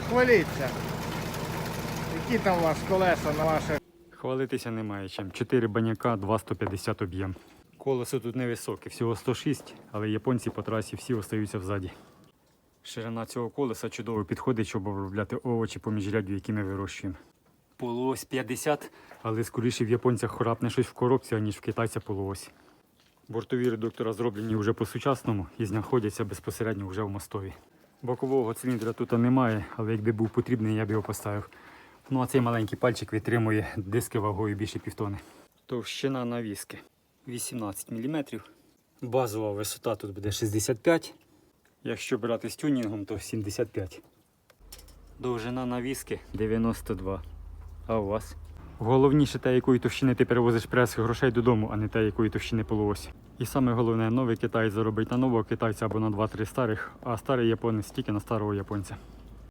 Похваліться. Які там у вас колеса на ваших? Хвалитися немає чим. 4 баняка, 2,150 об'єм. Колесо тут невисоке, всього 106, але японці по трасі всі остаються взаді. Ширина цього колеса чудово підходить, щоб обробляти овочі поміж рядів, які ми вирощуємо. Полуось 50, але скоріше в японцях храпне щось в коробці, аніж в китайця полуось. Бортові редуктора зроблені вже по-сучасному і знаходяться безпосередньо вже в мостові. Бокового циліндра тут немає, але якби був потрібний, я б його поставив. Ну а цей маленький пальчик витримує диски вагою більше півтони. Товщина навіски 18 мм. Базова висота тут буде 65 Якщо брати з тюнінгом, то 75. Довжина навіски 92. А у вас? Головніше те, якої товщини ти перевозиш прес грошей додому, а не те, якої товщини полуосі. І саме головне, новий китаєць заробить на нового китайця або на 2-3 старих, а старий японець тільки на старого японця.